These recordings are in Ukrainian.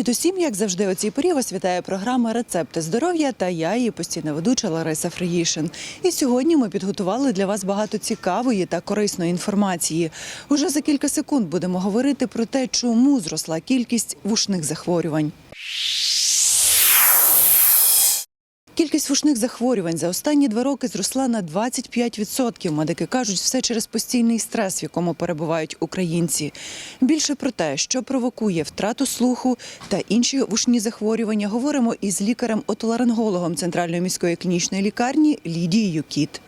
Привіт усім, як завжди, у цій порі вас вітає програма Рецепти здоров'я та я, її постійна ведуча Лариса Фриїшин. І сьогодні ми підготували для вас багато цікавої та корисної інформації. Уже за кілька секунд будемо говорити про те, чому зросла кількість вушних захворювань. Кількість вушних захворювань за останні два роки зросла на 25%. Медики кажуть, все через постійний стрес, в якому перебувають українці. Більше про те, що провокує втрату слуху та інші вушні захворювання, говоримо із лікарем-отоларингологом Центральної міської клінічної лікарні Лідією Кіт.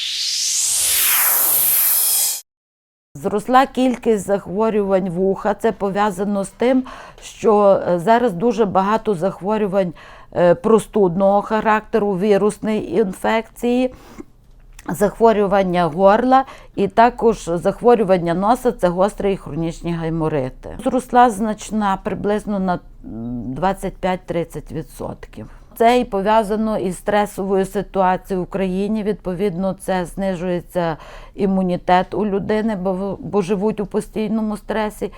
Зросла кількість захворювань вуха. Це пов'язано з тим, що е, зараз дуже багато захворювань е, простудного характеру, вірусної інфекції, захворювання горла і також захворювання носа це гострі і хронічні гайморити. Зросла значна приблизно на 25-30%. Це і пов'язано із стресовою ситуацією в Україні. Відповідно, це знижується імунітет у людини, бо, бо живуть у постійному стресі,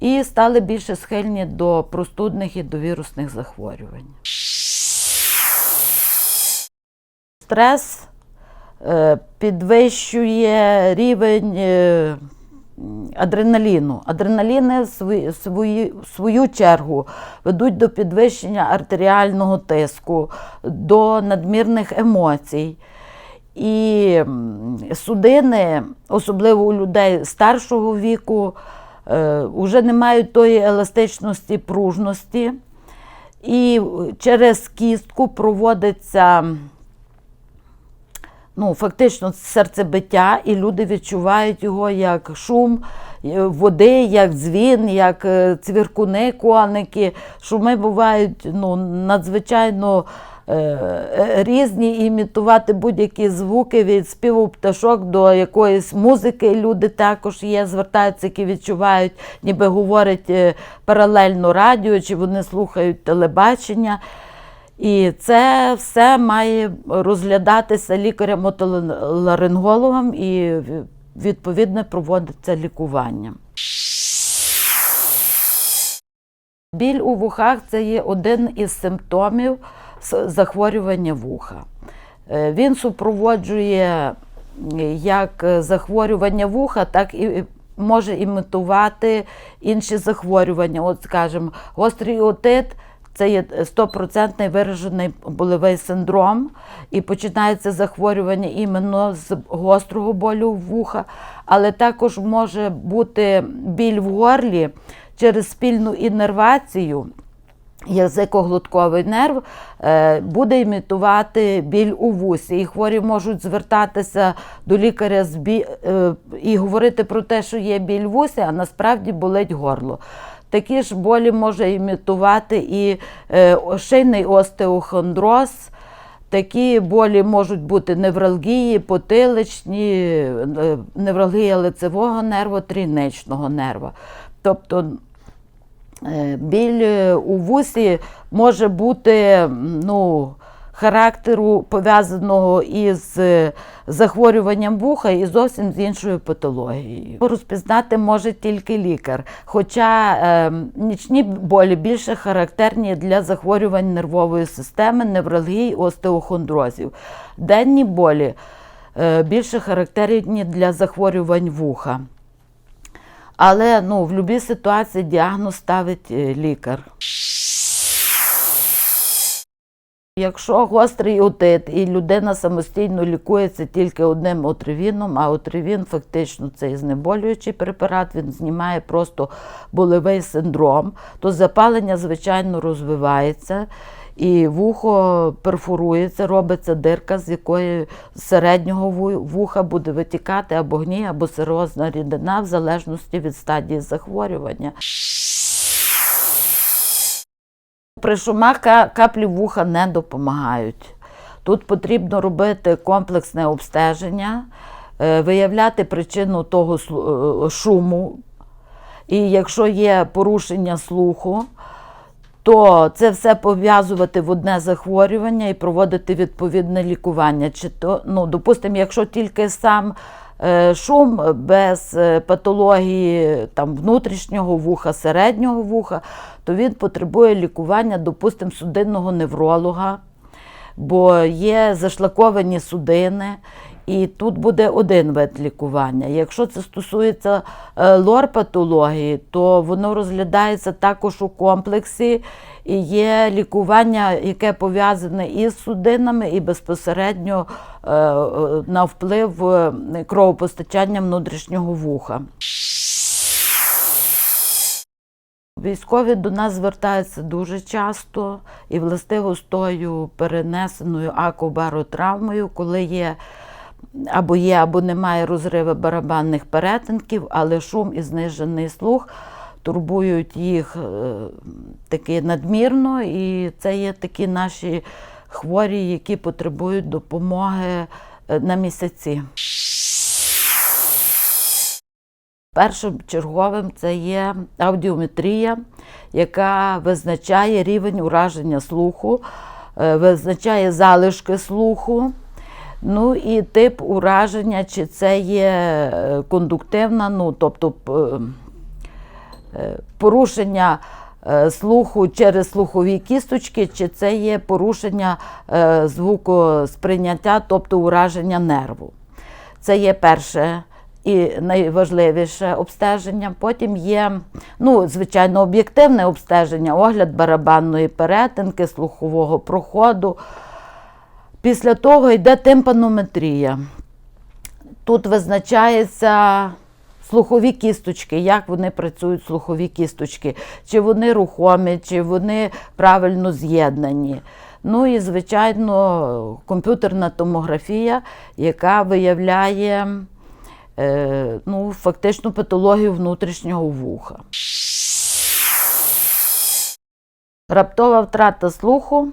і стали більше схильні до простудних і до вірусних захворювань. Стрес е, підвищує рівень е, адреналіну. Адреналіни в свою чергу ведуть до підвищення артеріального тиску, до надмірних емоцій. І судини, особливо у людей старшого віку, вже не мають тої еластичності, пружності. І через кістку проводиться ну, фактично серцебиття, і люди відчувають його як шум е, води, як дзвін, як е, цвіркуни, коники. Шуми бувають ну, надзвичайно е, різні, імітувати будь-які звуки від співу пташок до якоїсь музики. Люди також є, звертаються, які відчувають, ніби говорять паралельно радіо, чи вони слухають телебачення. І це все має розглядатися лікарем-отоларингологом і відповідно проводиться лікування. Біль у вухах це є один із симптомів захворювання вуха. Е, Він супроводжує як захворювання вуха, так і може імітувати інші захворювання. От, скажімо, гострий отит це є 100% виражений болевий синдром, і починається захворювання іменно з гострого болю вуха, але також може бути біль в горлі через спільну іннервацію. Язикоглотковий нерв е, буде імітувати біль у вусі. І хворі можуть звертатися до лікаря е, і говорити про те, що є біль в вусі, а насправді болить горло. Такі ж болі може імітувати і е, шийний остеохондроз. Такі болі можуть бути невралгії, потиличні, е, невралгія лицевого нерву, трійничного нерва. Тобто Е, Біль у вусі може бути ну, характеру пов'язаного із е, захворюванням вуха і зовсім з іншою патологією. Розпізнати може тільки лікар, хоча е, нічні болі більше характерні для захворювань нервової системи, невралгій, остеохондрозів. Денні болі е, більше характерні для захворювань вуха. Але ну, в будь-якій ситуації діагноз ставить е, лікар. Якщо гострий отит і людина самостійно лікується тільки одним отривіном, а отривін фактично це знеболюючий препарат, він знімає просто болевий синдром, то запалення, звичайно, розвивається. І вухо перфорується, робиться дирка, з якої з середнього ву- вуха буде витікати або гній, або сирозна рідина, в залежності від стадії захворювання. При шумах каплі вуха не допомагають. Тут потрібно робити комплексне обстеження, е, виявляти причину того е, шуму. І якщо є порушення слуху, то це все пов'язувати в одне захворювання і проводити відповідне лікування. Чи то, ну, допустимо, якщо тільки сам Шум без е, патології там, внутрішнього вуха, середнього вуха, то він потребує лікування, допустимо, судинного невролога, бо є зашлаковані судини, і тут буде один вид лікування. Якщо це стосується е, лор-патології, то воно розглядається також у комплексі. І є лікування, яке пов'язане із судинами, і безпосередньо е, на вплив е, кровопостачання внутрішнього вуха. Військові до нас звертаються дуже часто і властиво з тою перенесеною акубаротравмою, коли є або є, або немає розриви барабанних перетинків, але шум і знижений слух турбують їх е, таки надмірно, і це є такі наші хворі, які потребують допомоги е, на місяці. Першим черговим це є аудіометрія, яка визначає рівень ураження слуху, е, визначає залишки слуху. Ну і тип ураження, чи це є е, кондуктивна, ну тобто е, порушення е, слуху через слухові кісточки, чи це є порушення звукосприйняття, тобто ураження нерву. Це є перше і найважливіше обстеження. Потім є, ну, звичайно, об'єктивне обстеження, огляд барабанної перетинки, слухового проходу. Після того йде тимпанометрія. Тут визначається слухові кісточки, як вони працюють, слухові кісточки, чи вони рухомі, чи вони правильно з'єднані. Ну і, звичайно, комп'ютерна томографія, яка виявляє е, ну, фактично патологію внутрішнього вуха. Раптова втрата слуху.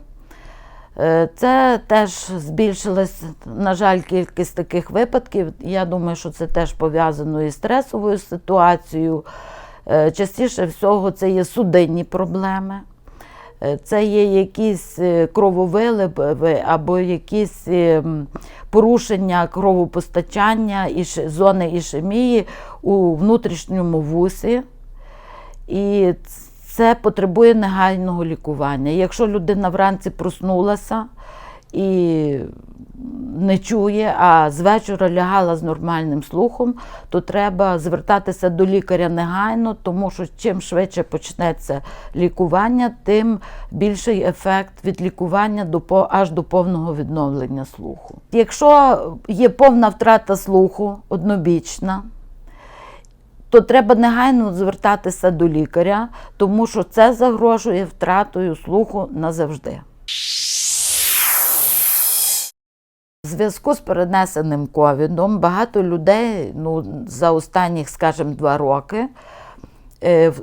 Е, Це теж збільшилась, на жаль, кількість таких випадків. Я думаю, що це теж пов'язано із стресовою ситуацією. Е, Частіше всього це є судинні проблеми. Е, Це є якісь крововиливи або якісь е, порушення кровопостачання іш- зони ішемії у внутрішньому вусі. І це потребує негайного лікування. Якщо людина вранці проснулася і не чує, а з вечора лягала з нормальним слухом, то треба звертатися до лікаря негайно, тому що чим швидше почнеться лікування, тим більший ефект від лікування до аж до повного відновлення слуху. Якщо є повна втрата слуху, однобічна, то треба негайно звертатися до лікаря, тому що це загрожує втратою слуху назавжди. В зв'язку з перенесеним ковідом багато людей ну, за останніх, скажімо, два роки е,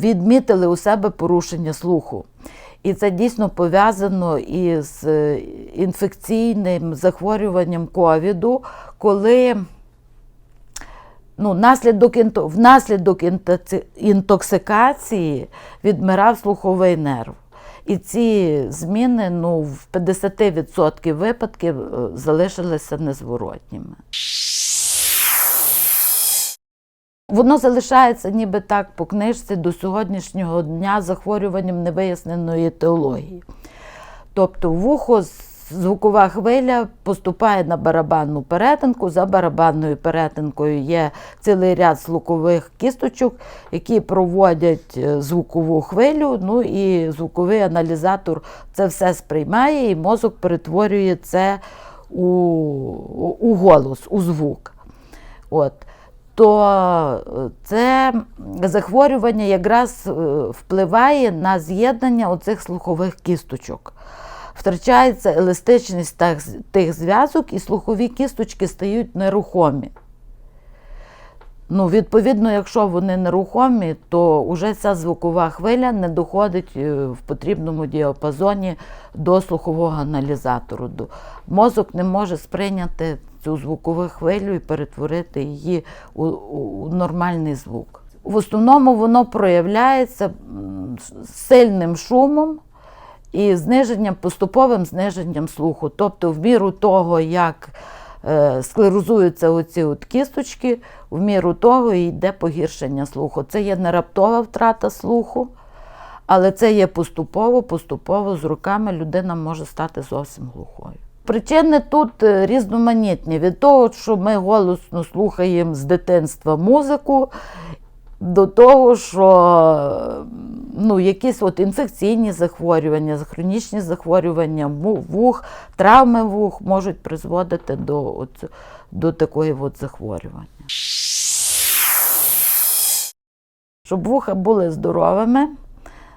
відмітили у себе порушення слуху. І це дійсно пов'язано із е, інфекційним захворюванням ковіду, коли ну, наслідок, внаслідок інтоксикації відмирав слуховий нерв. І ці зміни ну, в 50% випадків е, залишилися незворотніми. Воно залишається ніби так по книжці до сьогоднішнього дня захворюванням невиясненої теології. Тобто вухо звукова хвиля поступає на барабанну перетинку. За барабанною перетинкою є цілий ряд слухових кісточок, які проводять е, звукову хвилю. Ну і звуковий аналізатор це все сприймає, і мозок перетворює це у, у голос, у звук. От. То е, це захворювання якраз е, впливає на з'єднання оцих слухових кісточок. Втрачається еластичність тих- зв'язок, і слухові кісточки стають нерухомі. Ну, відповідно, якщо вони нерухомі, то вже ця звукова хвиля не доходить е, в потрібному діапазоні до слухового аналізатору. Мозок не може сприйняти цю звукову хвилю і перетворити її у, у нормальний звук. В основному воно проявляється сильним шумом і зниженням, поступовим зниженням слуху. Тобто, в міру того, як е, склерозуються оці от кісточки, в міру того йде погіршення слуху. Це є не раптова втрата слуху, але це є поступово, поступово з роками людина може стати зовсім глухою. Причини тут е, різноманітні від того, що ми голосно слухаємо з дитинства музику, до того, що ну, якісь от інфекційні захворювання, хронічні захворювання вух, травми вух можуть призводити до, от, до такої от захворювання. Щоб вуха були здоровими,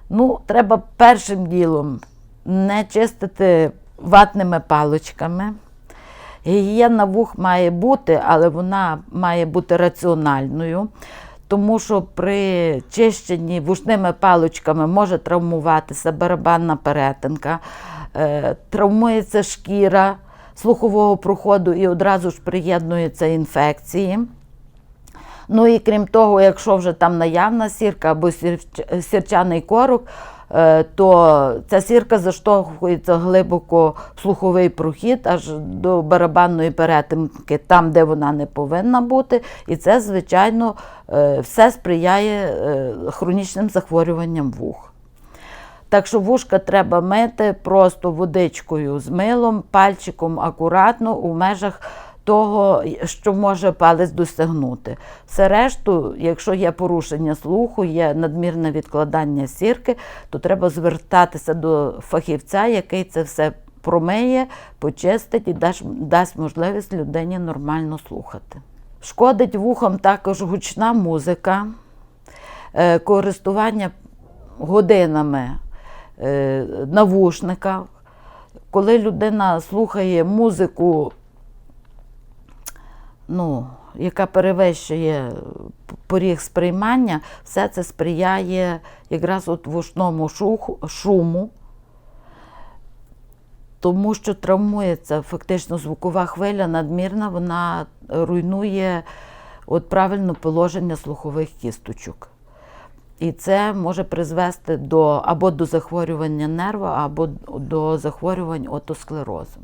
ну, треба першим ділом не чистити ватними паличками. Гігієна вух має бути, але вона має бути раціональною, тому що при чищенні вушними паличками може травмуватися барабанна перетинка, е, травмується шкіра слухового проходу і одразу ж приєднуються інфекції. Ну і крім того, якщо вже там наявна сірка або сірч- сірчаний корок, то ця сірка заштовхується глибоко в слуховий прохід аж до барабанної перетинки, там, де вона не повинна бути. І це, звичайно, е, все сприяє е, хронічним захворюванням вух. Так що вушка треба мити просто водичкою з милом, пальчиком акуратно у межах того, що може палець досягнути. Все решту, якщо є порушення слуху, є надмірне відкладання сірки, то треба звертатися до фахівця, який це все промиє, почистить і дасть, дасть можливість людині нормально слухати. Шкодить вухам також гучна музика, е, користування годинами е, навушниках. Коли людина слухає музику, ну, яка перевищує поріг сприймання, все це сприяє якраз от вушному шуму, тому що травмується фактично звукова хвиля надмірна, вона руйнує от правильне положення слухових кісточок. І це може призвести до або до захворювання нерва, або до захворювань отосклерозом.